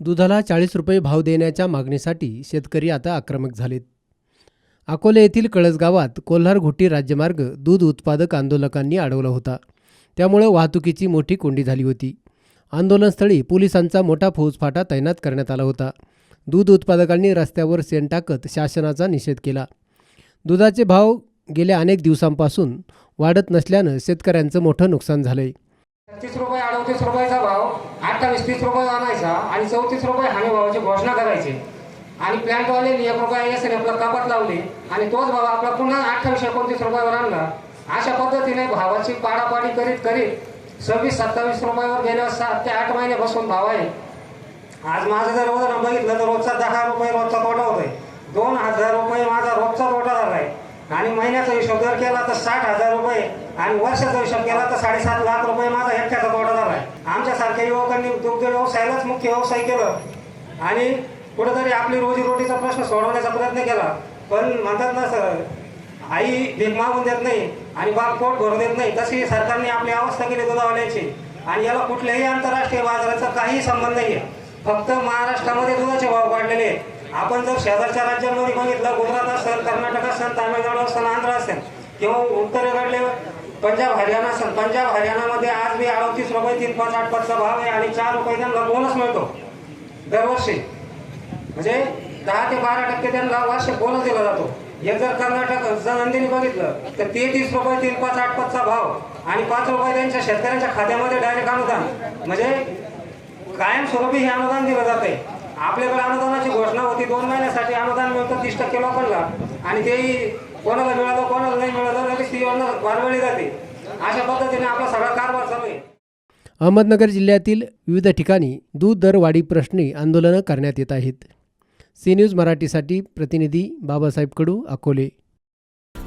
दुधाला चाळीस रुपये भाव देण्याच्या मागणीसाठी शेतकरी आता आक्रमक झालेत. अकोले येथील कळस गावात कोल्हार घोटी राज्यमार्ग दूध उत्पादक आंदोलकांनी अडवला होता. त्यामुळं वाहतुकीची मोठी कोंडी झाली होती. आंदोलनस्थळी पोलिसांचा मोठा फौजफाटा तैनात करण्यात आला होता. दूध उत्पादकांनी रस्त्यावर सेन टाकत शासनाचा निषेध केला. दुधाचे भाव गेल्या अनेक दिवसांपासून वाढत नसल्यानं शेतकऱ्यांचं मोठं नुकसान झालंय. तीस रुपये अडतीस रुपयाचा भाव. अठ्ठावीस तीस रुपये आणायचा आणि चौतीस रुपये हमीभावाची घोषणा करायची. आणि प्लॅन्टवाल्यांनी एक रुपया एस आपला कपात लावली. आणि तोच भाव आपला पुन्हा अठ्ठावीस एकोणतीस रुपयावर आणला. अशा पद्धतीने भावाची पाडापाडी करीत करीत सव्वीस सत्तावीस रुपयावर गेल्यावर सात ते आठ महिने बसून भाव आहे. आज माझं जर उदाहरण बघितलं तर रोजचा दहा रुपये रोजचा तोटा होतोय. दोन हजार रुपये माझा रोजचा तोटा झाला आहे आणि महिन्याचा हिशोब जर केला तर साठ हजार रुपये आणि वर्षाचा हिशोब केला तर साडेसात लाख रुपये माझा एकट्याचा तोटा झाला युवकांनी दुग्ध व्यवसायालाच मुख्य व्यवसाय केलं? आणि कुठेतरी आपली रोजीरोटीचा प्रश्न सोडवण्याचा प्रयत्न केला. पण म्हणतात ना सर आई भीक मागून देत नाही आणि बाप पोट भरून देत नाही. तशी सरकारने आपली अवस्था केली दुधावाल्याची. आणि याला कुठल्याही आंतरराष्ट्रीय बाजाराचा काही संबंध नाही आहे फक्त महाराष्ट्रामध्ये दुधाचे भाव वाढलेले आहेत. आपण जर शेजारच्या राज्यांमध्ये बघितलं गुजरात असेल कर्नाटक असेल तामिळनाडू असेल आंध्र असेल किंवा उत्तरेकडले पंजाब हरियाणा असेल पंजाब हरियाणामध्ये आज मी अडतीस रुपये तीन पाच आठ पाचचा भाव आहे आणि चार रुपये त्यांना बोनस मिळतो. दरवर्षी. म्हणजे दहा ते बारा टक्के त्यांना वार्षिक बोनस दिला जातो. हे जर कर्नाटक जर बघितलं तर तेहतीस रुपये तीन पाच आठ पाचचा भाव आणि पाच रुपये त्यांच्या शेतकऱ्यांच्या खात्यामध्ये डायरेक्ट अनुदान. म्हणजे कायमस्वरूपी हे अनुदान दिलं जाते आपल्याकडे अनुदानाची घोषणा होती दोन महिन्यासाठी अनुदान मिळतं तीस टक्के लोकांना. आणि तेही कोणाला मिळालं कोणाला नाही मिळालं लगेच ती योजना वारवली जाते. अशा पद्धतीने आपला सगळा कारभार चालू आहे. अहमदनगर जिल्ह्यातील विविध ठिकाणी दूध दरवाढी प्रश्नी आंदोलनं करण्यात येत आहेत. सी न्यूज मराठीसाठी प्रतिनिधी बाबासाहेब कडू अकोले.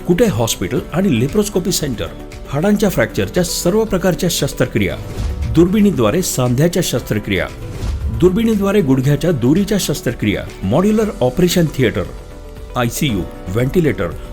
कुटे हॉस्पिटल आणि लेप्रोस्कोपी सेंटर हाडांच्या फ्रॅक्चरच्या सर्व प्रकारच्या शस्त्रक्रिया दुर्बिणीद्वारे सांध्याच्या शस्त्रक्रिया दुर्बिणीद्वारे गुडघ्याच्या दोरीच्या शस्त्रक्रिया modular operation theatre I C U ventilator